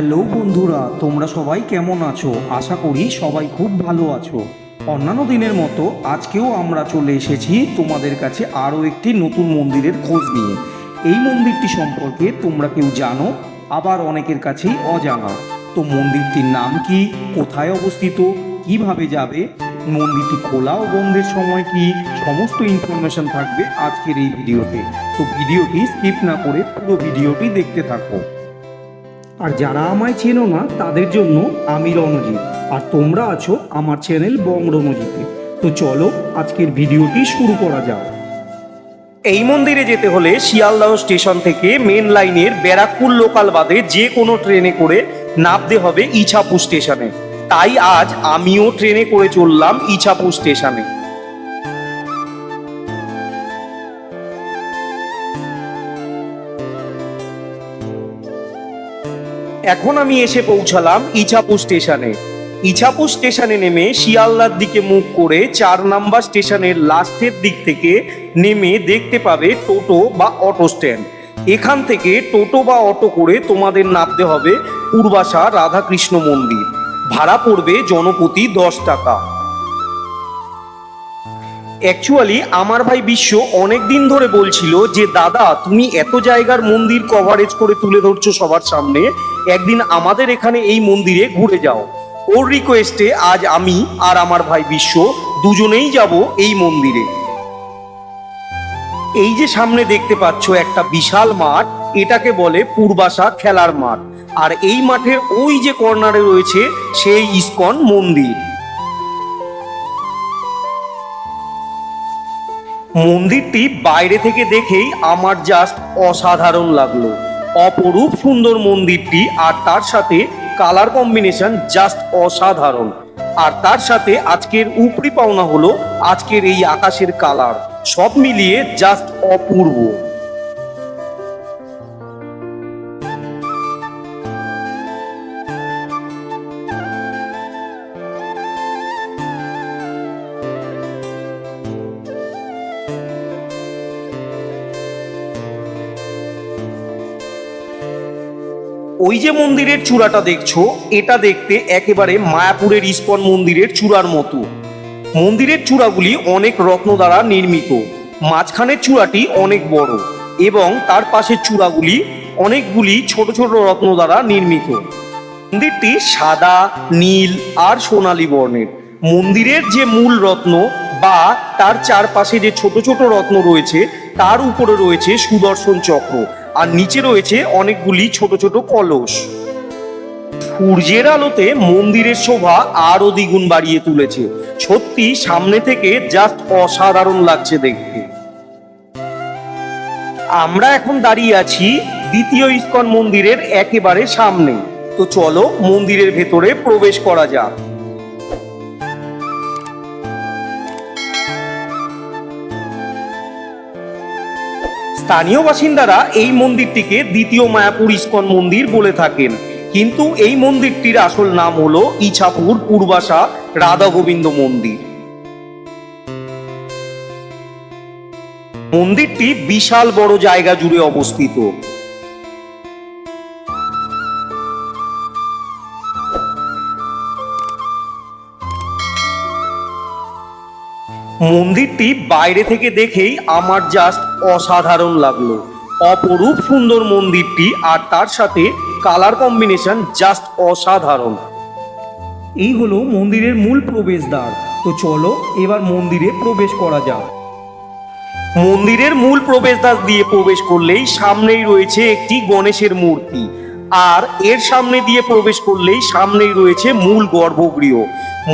Hello বন্ধুরা, তোমরা সবাই কেমন আছো? আশা করি সবাই খুব ভালো আছো। অন্যান্য দিনের মতো আজকেও আমরা চলে এসেছি তোমাদের কাছে আরও একটি নতুন মন্দিরের খোঁজ নিয়ে। এই মন্দিরটি সম্পর্কে তোমরা কেউ জানো? আবার অনেকের কাছেই অজানা। তো মন্দিরটির নাম কি? কোথায় অবস্থিত? কীভাবে যাবে? মন্দিরটি খোলা ও বন্ধের সময় কি? সমস্ত ইনফরমেশন থাকবে আজকের এই ভিডিওতে। তো ভিডিওটি স্কিপ না করে পুরো ভিডিওটি দেখতে থাকো। আর যারা আমায় চেনো না, তাদের জন্য আমি রণজিৎ। আর তোমরা আছো আমার চ্যানেল বং রণজিতে। তো চলো, আজকের ভিডিওটি শুরু করা যাক। এই মন্দিরে যেতে হলে শিয়ালদহ স্টেশন থেকে মেন লাইনের ব্যারাকপুর লোকাল বাদে যে কোনো ট্রেনে করে নামতে হবে ইছাপুর স্টেশনে। তাই আজ আমিও ট্রেনে করে চললাম ইছাপুর স্টেশনে। এখন আমি এসে পৌঁছালাম ইছাপুর স্টেশনে। ইছাপুর স্টেশনে নেমে শিয়ালদার দিকে মুখ করে চার নাম্বার স্টেশনের লাস্টের দিক থেকে নেমে দেখতে পাবে টোটো বা অটো স্ট্যান্ড। এখান থেকে টোটো বা অটো করে তোমাদের নামতে হবে পূর্বাশা রাধাকৃষ্ণ মন্দির। ভাড়া পড়বে জনপ্রতি দশ টাকা। অ্যাকচুয়ালি আমার ভাই বিশ্ব অনেক দিন ধরে বলছিল যে, দাদা, তুমি এত জায়গার মন্দির কভারেজ করে তুলে ধরছো সবার সামনে, একদিন আমাদের এখানে এই মন্দিরে ঘুরে যাও। ওর রিকোয়েস্টে আজ আমি আর আমার ভাই বিশ্ব দুজনেই যাব এই মন্দিরে। এই যে সামনে দেখতে পাচ্ছ একটা বিশাল মাঠ, এটাকে বলে পূর্বাশা খেলার মাঠ। আর এই মাঠের ওই যে কর্নারে রয়েছে সেই ইস্কন মন্দির। মন্দিরটি বাইরে থেকে দেখেই আমার জাস্ট অসাধারণ লাগল। অপরূপ সুন্দর মন্দিরটি আর তার সাথে কালার কম্বিনেশন জাস্ট অসাধারণ। আর তার সাথে আজকের উপরি পাওনা হলো আজকের এই আকাশের কালার সব মিলিয়ে জাস্ট অপূর্ব। ওই যে মন্দিরের চূড়াটা দেখছ, এটা দেখতে একেবারে মায়াপুরের ইস্কন মন্দিরের চূড়ার মতো। মন্দিরের চূড়াগুলি অনেক রত্ন দ্বারা নির্মিত। মাঝখানের চূড়াটি অনেক বড় এবং তার পাশের চূড়াগুলি অনেকগুলি ছোট ছোট রত্ন দ্বারা নির্মিত। মন্দিরটি সাদা, নীল আর সোনালী বর্ণের। মন্দিরের যে মূল রত্ন বা তার চারপাশে যে ছোট ছোট রত্ন রয়েছে, তার উপরে রয়েছে সুদর্শন চক্র। আর নিচে রয়েছে অনেকগুলি ছোট ছোট কলস। সূর্যের আলোতে মন্দিরের শোভা আরও দ্বিগুণ বাড়িয়ে তুলেছে। সত্যি, সামনে থেকে জাস্ট অসাধারণ লাগছে দেখতে। আমরা এখন দাঁড়িয়ে আছি দ্বিতীয় ইস্কন মন্দিরের একেবারে সামনে। তো চলো মন্দিরের ভেতরে প্রবেশ করা যাক। স্থানীয় বাসিন্দারা এই মন্দিরটিকে দ্বিতীয় মায়াপুর ইস্কন মন্দির বলে থাকেন। কিন্তু এই মন্দিরটির আসল নাম হলো ইছাপুর পূর্বাশা রাধা গোবিন্দ মন্দির। মন্দিরটি বিশাল বড় জায়গা জুড়ে অবস্থিত। মন্দিরটি বাইরে থেকে দেখেই আমার জাস্ট অসাধারণ লাগল। অপরূপ সুন্দর মন্দিরটি আর তার সাথে কালার কম্বিনেশন জাস্ট অসাধারণ। এই হলো মন্দিরের মূল প্রবেশদ্বার। তো চলো এবার মন্দিরে প্রবেশ করা যাক। মন্দিরের মূল প্রবেশদ্বার দিয়ে প্রবেশ করলেই সামনেই রয়েছে একটি গণেশের মূর্তি। আর এর সামনে দিয়ে প্রবেশ করলেই সামনেই রয়েছে মূল গর্ভগৃহ।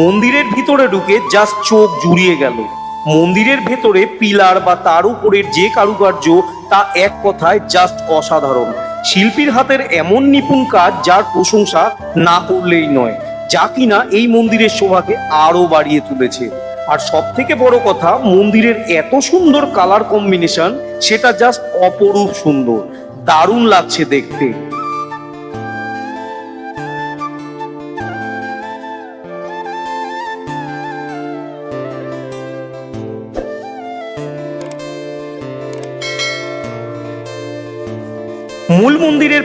মন্দিরের ভিতরে ঢুকে জাস্ট চোখ জুড়িয়ে গেল। মন্দিরের ভেতরে পিলার বা তার উপরের যে কারুকার্য, তা এক কথায় জাস্ট অসাধারণ। শিল্পীর হাতের এমন নিপুণ কাজ, যার প্রশংসা না করলেই নয়, যা কিনা এই মন্দিরের শোভাকে আরও বাড়িয়ে তুলেছে। আর সব থেকে বড় কথা, মন্দিরের এত সুন্দর কালার কম্বিনেশন সেটা জাস্ট অপরূপ সুন্দর। দারুণ লাগছে দেখতে।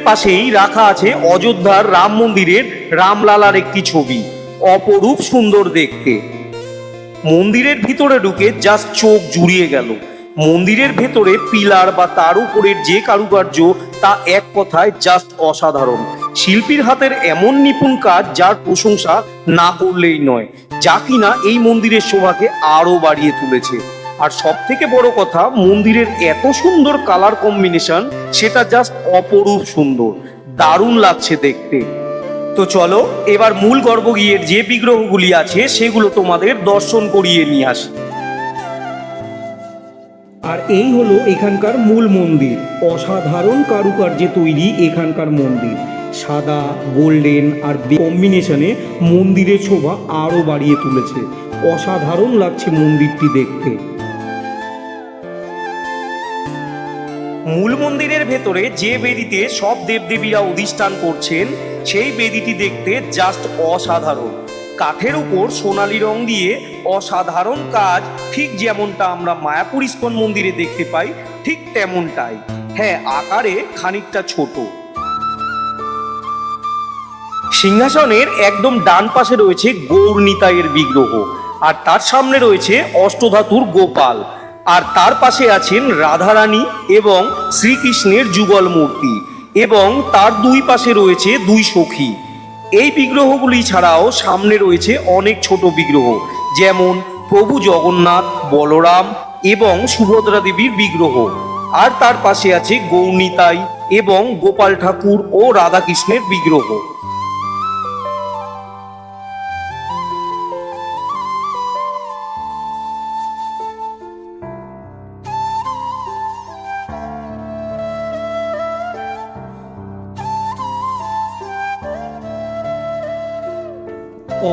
পাশেই রাখা আছে অযোধ্যার রাম মন্দিরের রামলালার একটি ছবি, অপরূপ সুন্দর দেখতে। মন্দিরের ভিতরে ঢুকে জাস্ট চোখ জুড়িয়ে গেল। মন্দিরের ভেতরে পিলার বা তার উপরের যে কারুকার্য, তা এক কথায় জাস্ট অসাধারণ। শিল্পীর হাতের এমন নিপুণ কাজ যার প্রশংসা না করলেই নয়, যা কিনা এই মন্দিরের শোভাকে আরও বাড়িয়ে তুলেছে। আর সব থেকে বড় কথা, মন্দিরের এত সুন্দর কালার কম্বিনেশন সেটা জাস্ট অপরূপ সুন্দর। দারুণ লাগছে দেখতে। তো চলো, এবার মূল গর্ভগৃহের যে বিগ্রহগুলি আছে, সেগুলো তোমাদের দর্শন করিয়ে নিয়ে আসি। আর এই হলো এখানকার মূল মন্দির। অসাধারণ কারুকার্যে তৈরি এখানকার মন্দির। সাদা, গোল্ডেন আর কম্বিনেশনে মন্দিরের শোভা আরও বাড়িয়ে তুলেছে। অসাধারণ লাগছে মন্দিরটি দেখতে। মূল মন্দিরের ভেতরে যে বেদিতে সব দেবদেবীরা অধিষ্ঠান করছেন, সেই বেদিটি দেখতে জাস্ট অসাধারণ। কাঠের উপর সোনালি রং দিয়ে অসাধারণ কাজ, ঠিক যেমনটা আমরা মায়াপুর ইস্কন মন্দিরে দেখতে পাই, ঠিক তেমনটাই। হ্যাঁ আকারে খানিকটা ছোট। সিংহাসনের একদম ডান পাশে রয়েছে গৌর নিতাইয়ের বিগ্রহ, আর তার সামনে রয়েছে অষ্টধাতুর গোপাল। আর তার পাশে আছেন রাধারানী এবং শ্রীকৃষ্ণের যুগল মূর্তি এবং তার দুই পাশে রয়েছে দুই সখী। এই বিগ্রহগুলি ছাড়াও সামনে রয়েছে অনেক ছোট বিগ্রহ, যেমন প্রভু জগন্নাথ, বলরাম এবং সুভদ্রা দেবীর বিগ্রহ। আর তার পাশে আছে গৌরনিতাই এবং গোপাল ঠাকুর ও রাধাকৃষ্ণের বিগ্রহ।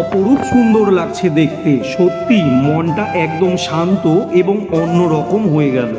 অপরূপ সুন্দর লাগছে দেখতে। সত্যি মনটা একদম শান্ত এবং অন্যরকম হয়ে গেল।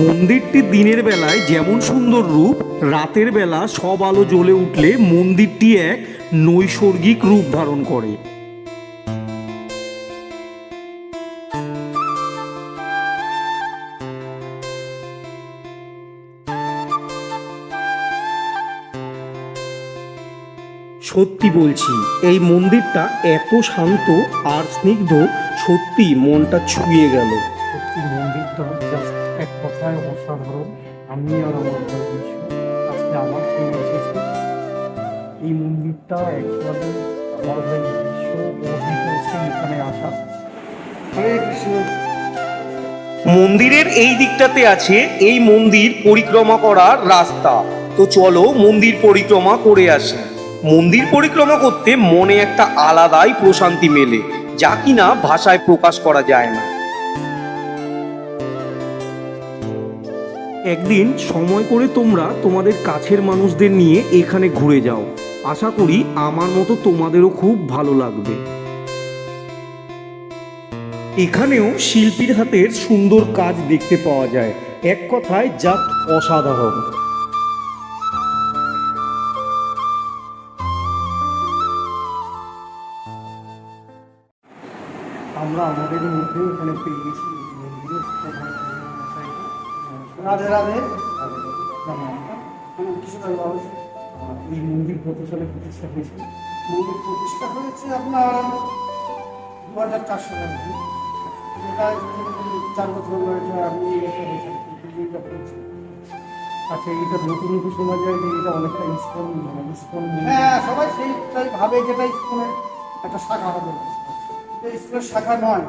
মন্দিরটি দিনের বেলায় যেমন সুন্দর রূপ, রাতের বেলা সব আলো জ্বলে উঠলে মন্দিরটি এক নৈসর্গিক রূপ ধারণ করে। সত্যি বলছি, এই মন্দিরটা এত শান্ত আর স্নিগ্ধ, সত্যি মনটা ছুঁয়ে গেল। সত্যি মন্দিরটা কথায় অসাধারণ আমি আর আমার আজকে আমার ট্রেন এসেছে। এই মন্দিরটা অ্যাকচুয়ালি আমার মন্দিরের এই দিকটাতে আছে এই মন্দির পরিক্রমা করার রাস্তা। তো চলো মন্দির পরিক্রমা করে আসি। মন্দির পরিক্রমা করতে মনে একটা আলাদাই প্রশান্তি মেলে, যা কিনা ভাষায় প্রকাশ করা যায় না। একদিন সময় করে তোমরা তোমাদের কাছের মানুষদের নিয়ে এখানে ঘুরে যাও। আশা করি আমার মতো তোমাদেরও খুব ভালো লাগবে। এখানেও শিল্পীর হাতের সুন্দর কাজ দেখতে পাওয়া যায়। এক কথায় জাস্ট অসাধারণ। আমরা আমাদের মধ্যে এখানে পেয়ে গেছি রাধে রাধে। বাবু। এই মন্দির কত সালে প্রতিষ্ঠা হয়েছে? মন্দির প্রতিষ্ঠা হয়েছে আপনার দু হাজার চার সালে এটা চার বছর হলো এটা আমি। আচ্ছা এটা নতুন নতুন শোনা যায় যে এটা অনেকটা ইস্কন মানে ইস্কন হ্যাঁ সবাই সেইটাই ভাবে যেটা স্কুলের একটা শাখা হবে। এটা স্কুলের শাখা নয়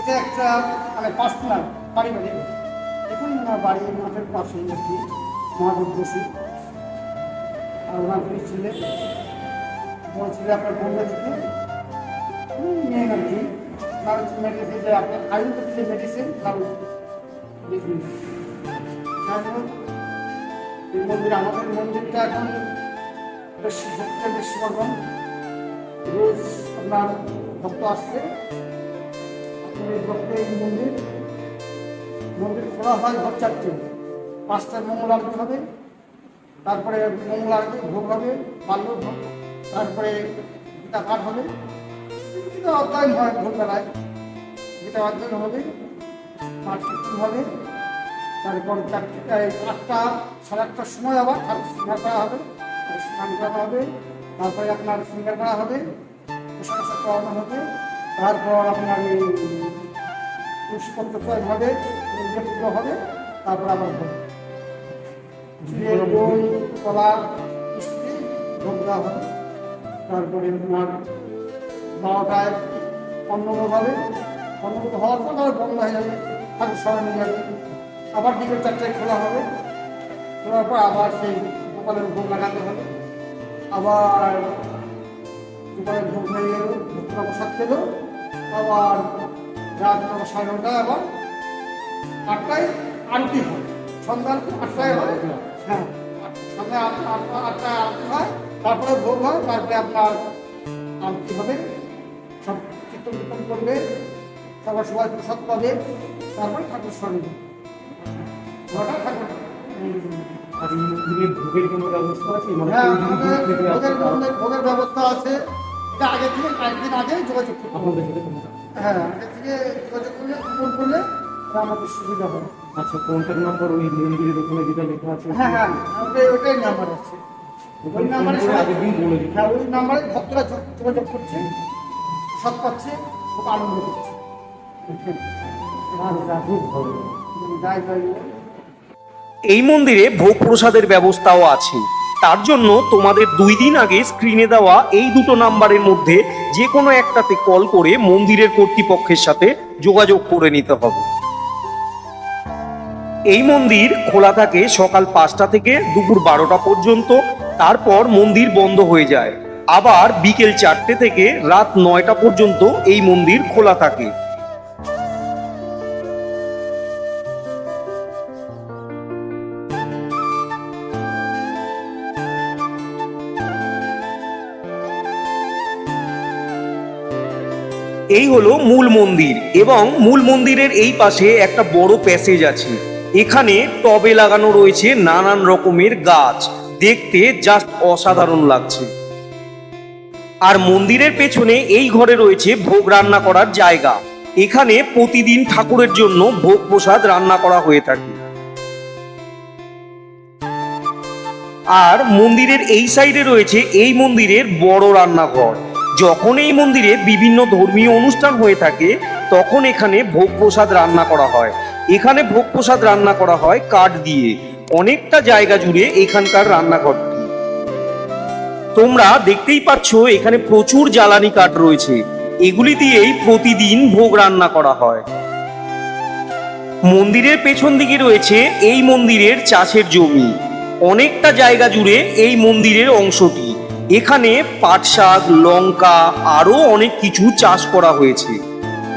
এটা একটা মানে পার্সোনাল পারিবারিক। এখন ওনার বাড়ি মাঠের পাশেই কি মহাদেব বসু। আর ওনার দুই ছেলে। আপনার বোম্বে থেকে মেয়ে আর তার হচ্ছে যে আপনার আয়ুর্বেদিক যে মেডিসিন তার এই মন্দির, আমাদের মন্দিরটা এখন বেশ ভক্তের বেশ সমাগম। রোজ আপনার ভক্ত আসছে। আপনার এই মন্দির। মন্দির খোলা হয় ভোর চারটে। পাঁচটায় মঙ্গল আরতি হবে, তারপরে মঙ্গল আরতি ভোগ হবে বাল্য ভোগ, তারপরে গীতা পাঠ হবে। গীতা অধ্যয়ন হয় ভোরবেলায়। গীতা অধ্যয়ন হবে, পাঠ কীর্তন হবে, তারপর চারটে আটটা, সাড়ে আটটার সময় আবার ঠাকুর সিঙ্গার করা হবে। স্নান করা হবে, তারপরে আপনার সিঙ্গার করা হবে সমস্ত করানো হবে, তারপর আপনার এই পুষ্পপত্র প্রয়োগ হবে হবে তারপর আবার ভোগ চিড়ে, দই কলা দেওয়া হবে তারপরে আপনার বারোটায় অন্নভোগ হবে অন্নভোগ হওয়ার পর আবার বন্ধ হয়ে যাবে ঠাকুর সবাই নিয়ে যাবে। আবার বিকেল চারটায় খোলা হবে। খোলার পর আবার সেই গোপালের ভোগ লাগাতে হবে। আবার গোপালের ভোগ হয়ে গেল ভক্তরা প্রসাদ পেল। আবার রাত সাড়ে নটায় আবার আটটায় আরতি হয়। সন্ধ্যা আটটায় হয়। হ্যাঁ। সন্ধ্যা আটটা আটটা আটটায় আরতি হয় তারপরে ভোগ হয় তারপরে আপনার আরতি হবে? সব কীর্তন করবে তারপর সবাই প্রসাদ পাবে তারপরে ঠাকুর সঙ্গে ওটা ঠাকুর। ভোগের ব্যবস্থা আছে? মানে হ্যাঁ ভোগের ব্যবস্থা আছে। এটা আগে থেকে কয়েকদিন আগে যোগাযোগ করতে হ্যাঁ আগে থেকে যোগাযোগ করলে ফোন করলে আমাদের সুবিধা হবে আচ্ছা কন্ট্যাক্ট নাম্বার ওই মন্দিরের ওখানে যেটা লেখা আছে হ্যাঁ হ্যাঁ আমাদের ওটাই নাম্বার আছে। ওই নাম্বারে করে দিন বলে দিন হ্যাঁ ওই নাম্বারে ভক্তরা যোগাযোগ করছে। সৎ পাচ্ছে খুব আনন্দ করছে। খুব ভালো যাই যাই এই মন্দিরে ভোগ প্রসাদের ব্যবস্থাও আছে। তার জন্য তোমাদের দুই দিন আগে স্ক্রিনে দেওয়া এই দুটো নাম্বারের মধ্যে যে কোনো একটাতে কল করে মন্দিরের কর্তৃপক্ষের সাথে যোগাযোগ করে নিতে হবে। এই মন্দির খোলা থাকে সকাল পাঁচটা থেকে দুপুর বারোটা পর্যন্ত। তারপর মন্দির বন্ধ হয়ে যায়। আবার বিকেল চারটে থেকে রাত নয়টা পর্যন্ত এই মন্দির খোলা থাকে। এই হলো মূল মন্দির এবং মূল মন্দিরের এই পাশে একটা বড় প্যাসেজ আছে। এখানে টবে লাগানো রয়েছে নানান রকমের গাছ। দেখতে জাস্ট অসাধারণ লাগছে। আর মন্দিরের পেছনে এই ঘরে রয়েছে ভোগ রান্না করার জায়গা। এখানে প্রতিদিন ঠাকুরের জন্য ভোগ প্রসাদ রান্না করা হয়ে থাকে। আর মন্দিরের এই সাইডে রয়েছে এই মন্দিরের বড় রান্নাঘর। যখন এই মন্দিরে বিভিন্ন ধর্মীয় অনুষ্ঠান হয়ে থাকে, তখন এখানে ভোগ প্রসাদ রান্না করা হয়। এখানে ভোগ প্রসাদ রান্না করা হয় কাঠ দিয়ে। অনেকটা জায়গা জুড়ে এখানকার রান্নাঘরটি। তোমরা দেখতেই পাচ্ছ, এখানে প্রচুর জ্বালানি কাঠ রয়েছে। এগুলি দিয়েই প্রতিদিন ভোগ রান্না করা হয়। মন্দিরের পেছন দিকে রয়েছে এই মন্দিরের চাষের জমি। অনেকটা জায়গা জুড়ে এই মন্দিরের অংশটি। এখানে পাট শাক, লঙ্কা, আরও অনেক কিছু চাষ করা হয়েছে।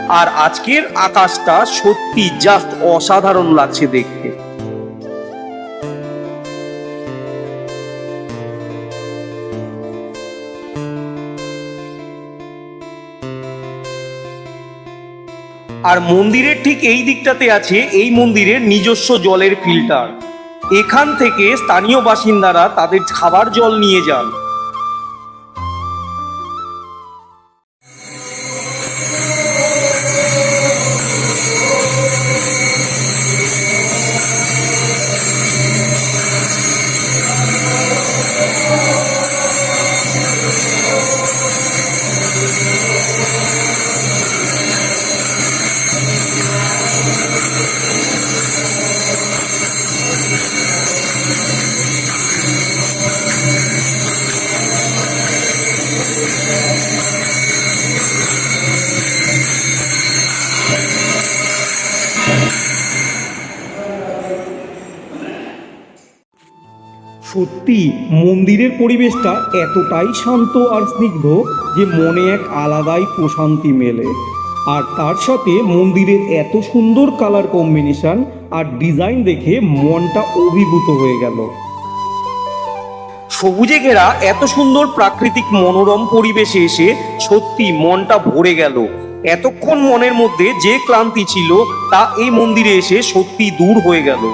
আর আজকের আকাশটা সত্যি জাস্ট অসাধারণ লাগছে দেখতে। আর মন্দিরের ঠিক এই দিকটাতে আছে, এই মন্দিরের নিজস্ব জলের ফিল্টার এখান থেকে স্থানীয় বাসিন্দারা তাদের খাবার জল নিয়ে যান। সত্যি, মন্দিরের পরিবেশটা এতটাই শান্ত আর স্নিগ্ধ যে মনে এক আলাদাই প্রশান্তি মেলে। আর তার সাথে মন্দিরের এত সুন্দর কালার কম্বিনেশন আর ডিজাইন দেখে মনটা অভিভূত হয়ে গেল। সবুজে ঘেরা এত সুন্দর প্রাকৃতিক মনোরম পরিবেশে এসে সত্যি মনটা ভরে গেল। এতক্ষণ মনের মধ্যে যে ক্লান্তি ছিল তা এই মন্দিরে এসে সত্যি দূর হয়ে গেল।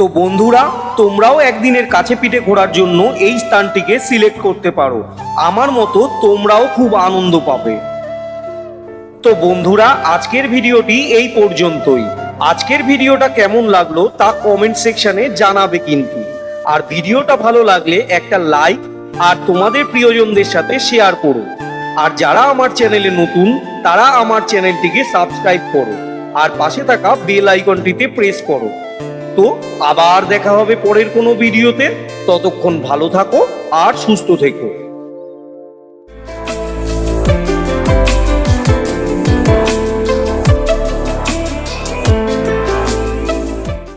তো বন্ধুরা, তোমরাও একদিনের কাছে পিঠে ঘোরার জন্য এই স্থানটিকে সিলেক্ট করতে পারো। আমার মতো তোমরাও খুব আনন্দ পাবে। তো বন্ধুরা, আজকের ভিডিওটি এই পর্যন্তই। আজকের ভিডিওটা কেমন লাগল তা কমেন্ট সেকশনে জানাবে কিন্তু। আর ভিডিওটা ভালো লাগলে একটা লাইক আর তোমাদের প্রিয়জনদের সাথে শেয়ার করো। আর যারা আমার চ্যানেলে নতুন, তারা আমার চ্যানেলটিকে সাবস্ক্রাইব করো। আর পাশে থাকা বেল আইকনটিতে প্রেস করো। তো আবার দেখা হবে পরের কোনো ভিডিওতে। ততক্ষণ ভালো থাকো আর সুস্থ থেকো।